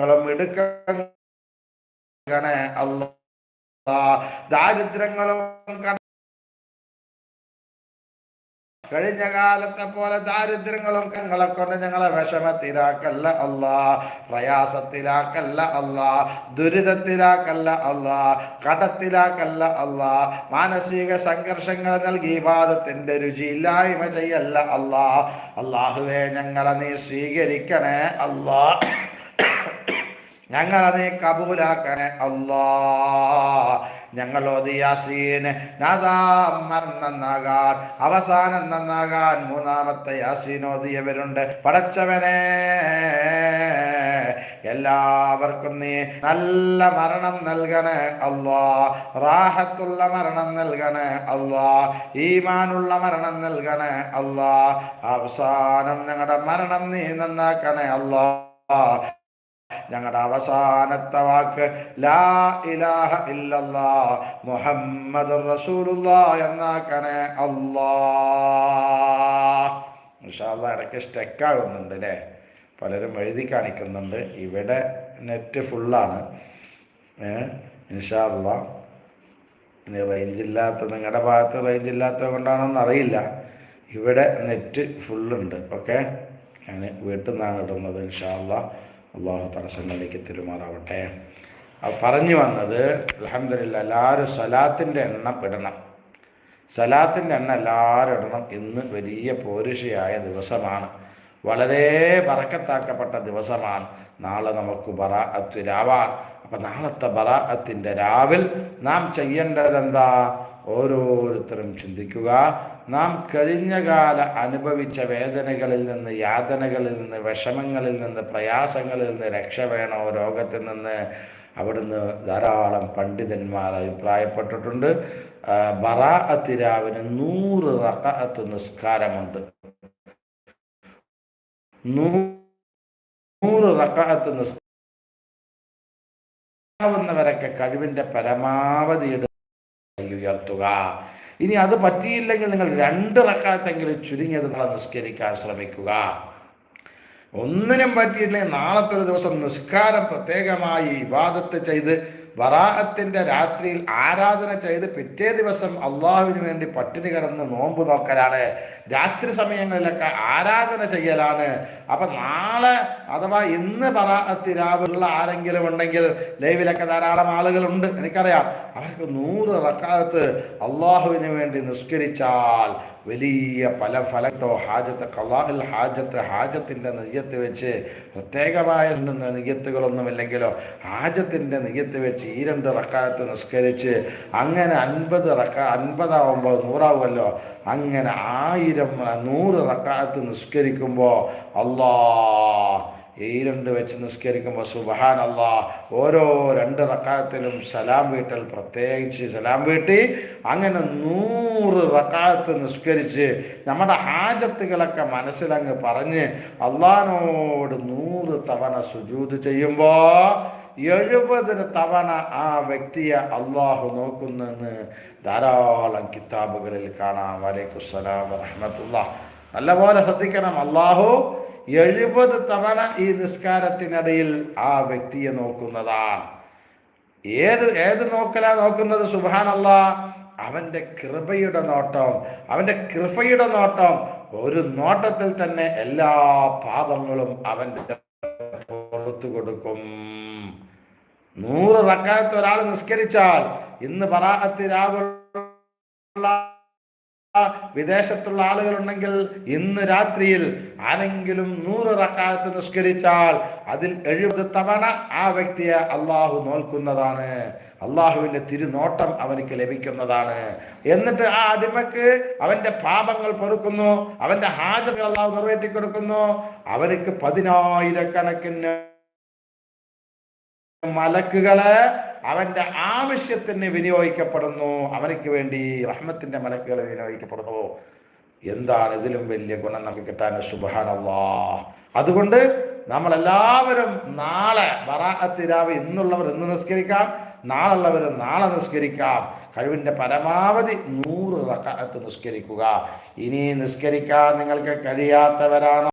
ഔഷധങ്ങളും ഇടുക്കണേ അല്ല. ദാരിദ്ര്യങ്ങളും കഴിഞ്ഞ കാലത്തെ പോലെ ദാരിദ്ര്യങ്ങളും കങ്ങളെ കൊണ്ട് ഞങ്ങളെ വിഷമത്തിലാക്കല്ല അല്ല. പ്രയാസത്തിലാക്കല്ല അല്ല. ദുരിതത്തിലാക്കല്ല അല്ല. കടത്തിലാക്കല്ല അല്ല. മാനസിക സംഘർഷങ്ങൾ നൽകി വാദത്തിന്റെ രുചിയില്ലായ്മ ചെയ്യല്ല അല്ല. അള്ളാഹുവെ ഞങ്ങളെ നീ സ്വീകരിക്കണേ അല്ലാ. ഞങ്ങളെ നീ കബൂലാക്കണേ. അല്ലാ ഞങ്ങൾ യാസീന് നാദാം നന്നാകാൻ അവസാനം നന്നാകാൻ മൂന്നാമത്തെ യാസീൻ ഓതിയവരുണ്ട് പടച്ചവനെ എല്ലാവർക്കും നീ നല്ല മരണം നൽകണേ അല്ലാ റാഹത്തുള്ള മരണം നൽകണേ അല്ലാ ഈമാനുള്ള മരണം നൽകണേ അല്ലാ അവസാനം ഞങ്ങളുടെ മരണം നീ നന്നാക്കണേ അല്ലാ. ഞങ്ങളുടെ അവസാനത്തെ വാക്ക് ലാ ഇലാഹ ഇല്ലല്ലാ മുഹമ്മദ് റസൂലുള്ള എന്നാക്കണേ അല്ലാ ഇൻഷാല്ല ഇടയ്ക്ക് സ്റ്റെക്കാകുന്നുണ്ട് അല്ലേ പലരും എഴുതി കാണിക്കുന്നുണ്ട്. ഇവിടെ നെറ്റ് ഫുള്ളാണ് ഇൻഷാല്ല ഇനി റേഞ്ചില്ലാത്ത നിങ്ങളുടെ ഭാഗത്ത് റേഞ്ച് ഇല്ലാത്തത് കൊണ്ടാണെന്ന് അറിയില്ല. ഇവിടെ നെറ്റ് ഫുള്ളുണ്ട് ഓക്കെ? ഞാൻ വീട്ടിൽ നിന്നാണ് ഇടുന്നത് ഇൻഷാല്ല അള്ളാഹു തടസ്സങ്ങളിലേക്ക് തിരുമാറാവട്ടെ. പറഞ്ഞു വന്നത് അലഹമില്ല എല്ലാവരും സലാത്തിന്റെ എണ്ണം ഇടണം. സലാത്തിന്റെ എണ്ണം എല്ലാവരും ഇടണം. ഇന്ന് വലിയ പോരുഷയായ ദിവസമാണ്. വളരെ പറക്കത്താക്കപ്പെട്ട ദിവസമാണ്. നാളെ നമുക്ക് ബറ അത്തിരാവാൻ അപ്പം നാളത്തെ ബറ അത്തിന്റെ രാവിൽ നാം ചെയ്യേണ്ടത് എന്താ ഓരോരുത്തരും ചിന്തിക്കുക. നാം കഴിഞ്ഞ കാല അനുഭവിച്ച വേദനകളിൽ നിന്ന് യാതനകളിൽ നിന്ന് വിഷമങ്ങളിൽ നിന്ന് പ്രയാസങ്ങളിൽ നിന്ന് രക്ഷ വേണോ രോഗത്തിൽ നിന്ന്? അവിടുന്ന് ധാരാളം പണ്ഡിതന്മാർ അഭിപ്രായപ്പെട്ടിട്ടുണ്ട്. ബറാ അത്തിരാവിന് നൂറ് റക്കഅത്ത് നിസ്കാരമുണ്ട്. നൂറ് റക്കഅത്ത് നിസ്കാരവരൊക്കെ കഴിവിന്റെ പരമാവധി ഉയർത്തുക. ഇനി അത് പറ്റിയില്ലെങ്കിൽ നിങ്ങൾ രണ്ട് റക്കാത്തെങ്കിലും ചുരുങ്ങിയത് നിങ്ങളെ നിസ്കരിക്കാൻ ശ്രമിക്കുക. ഒന്നിനും പറ്റിയില്ലെങ്കിൽ നാളത്തെ ഒരു ദിവസം നിസ്കാരം പ്രത്യേകമായി ഇബാദത്ത് ചെയ്ത് വറാഹത്തിന്റെ രാത്രിയിൽ ആരാധന ചെയ്ത് പിറ്റേ ദിവസം അള്ളാഹുവിന് വേണ്ടി പട്ടിണി കിടന്ന് നോമ്പ് നോക്കലാണ്. രാത്രി സമയങ്ങളിലൊക്കെ ആരാധന ചെയ്യലാണ്. അപ്പം നാളെ അഥവാ ഇന്ന് വറാഹത്തി രാവിലുള്ള ആരെങ്കിലും ഉണ്ടെങ്കിൽ ലൈവിലൊക്കെ ധാരാളം ആളുകളുണ്ട് എനിക്കറിയാം. അവർക്ക് നൂറ് റക്കാത്ത് അള്ളാഹുവിന് വേണ്ടി നിസ്കരിച്ചാൽ വലിയ പല ഫലത്തോ ഹാജത്ത് കലാഹിൽ ഹാജത്ത് ഹാജത്തിന്റെ നെയ്യത്ത് വെച്ച് പ്രത്യേകമായ നെയ്യത്തുകളൊന്നുമില്ലെങ്കിലോ ഹാജത്തിന്റെ നെയ്യത്ത് വെച്ച് ഈ രണ്ട് റക്കാത്ത് നിസ്കരിച്ച് അങ്ങനെ അൻപത് റക്ക അൻപതാവുമ്പോൾ നൂറാവുമല്ലോ അങ്ങനെ ആയിരം നൂറ് റക്കാത്ത് നിസ്കരിക്കുമ്പോൾ അള്ളാ ഈ രണ്ട് വെച്ച് നിസ്കരിക്കുമ്പോൾ സുബഹാൻ അള്ളാ ഓരോ രണ്ട് റക്കാത്തിലും സലാം വീട്ടൽ പ്രത്യേകിച്ച് സലാം വീട്ടി അങ്ങനെ നൂറ് റക്കാത്ത് നിസ്കരിച്ച് നമ്മുടെ ഹാജത്തുകളൊക്കെ മനസ്സിലങ്ങ് പറഞ്ഞ് അള്ളഹാനോട് നൂറ് തവണ സുജൂത് ചെയ്യുമ്പോൾ എഴുപതിന് തവണ ആ വ്യക്തിയെ അള്ളാഹു നോക്കുന്നെന്ന് ധാരാളം കിതാബുകളിൽ കാണാം. വലൈക്കുസ്സലാം വറഹമത്തുള്ള നല്ലപോലെ ശ്രദ്ധിക്കണം. അള്ളാഹു എഴുപത് തവണ ഈ നിസ്കാരത്തിനിടയിൽ ആ വ്യക്തിയെ നോക്കുന്നതാണ്. ഏത് ഏത് നോക്കലാ നോക്കുന്നത്? സുബാനല്ല അവന്റെ കൃപയുടെ നോട്ടം അവന്റെ കൃപയുടെ നോട്ടം. ഒരു നോട്ടത്തിൽ തന്നെ എല്ലാ പാപങ്ങളും അവന്റെ പുറത്തു കൊടുക്കും. നൂറ് റക്കായത്ത് ഒരാൾ നിസ്കരിച്ചാൽ ഇന്ന് പറാഹത്തി രാവുള്ള വിദേശത്തുള്ള ആളുകളുണ്ടെങ്കിൽ ഇന്ന് രാത്രിയിൽ ആരെങ്കിലും നൂറ് റക്കാത്ത് നിസ്കരിച്ചാൽ അതിൽ എഴുപത് തവണ ആ വ്യക്തിയെ അള്ളാഹു നോൽക്കുന്നതാണ്. അള്ളാഹുവിന്റെ തിരുനോട്ടം അവനിക്ക് ലഭിക്കുന്നതാണ്. എന്നിട്ട് ആ അടിമക്ക് അവന്റെ പാപങ്ങൾ പൊറുക്കുന്നു അവന്റെ ഹാജകൾ അള്ളാഹു നിറവേറ്റി കൊടുക്കുന്നു അവർക്ക് പതിനായിരക്കണക്കിന് മലക്കുകൾ അവന്റെ ആവശ്യത്തിന് വിനിയോഗിക്കപ്പെടുന്നു. അവനക്ക് വേണ്ടി റഹ്മത്തിന്റെ മലക്കുകൾ വിനിയോഗിക്കപ്പെടുന്നു. എന്താണ് ഇതിലും വലിയ ഗുണം നമുക്ക് കിട്ടാൻ? സുബാനല്ലാ അതുകൊണ്ട് നമ്മളെല്ലാവരും നാളെ ബറാഅത്തിരാവ് ഇന്നുള്ളവർ ഇന്ന് നിസ്കരിക്കാം നാളുള്ളവർ നാളെ നിസ്കരിക്കാം. കഴിവിന്റെ പരമാവധി നൂറ് റക്കാത്ത് നിസ്കരിക്കുക. ഇനി നിസ്കരിക്കാൻ നിങ്ങൾക്ക് കഴിയാത്തവരാണോ?